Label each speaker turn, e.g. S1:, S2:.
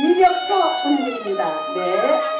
S1: 이력서 보내드립니다. 네.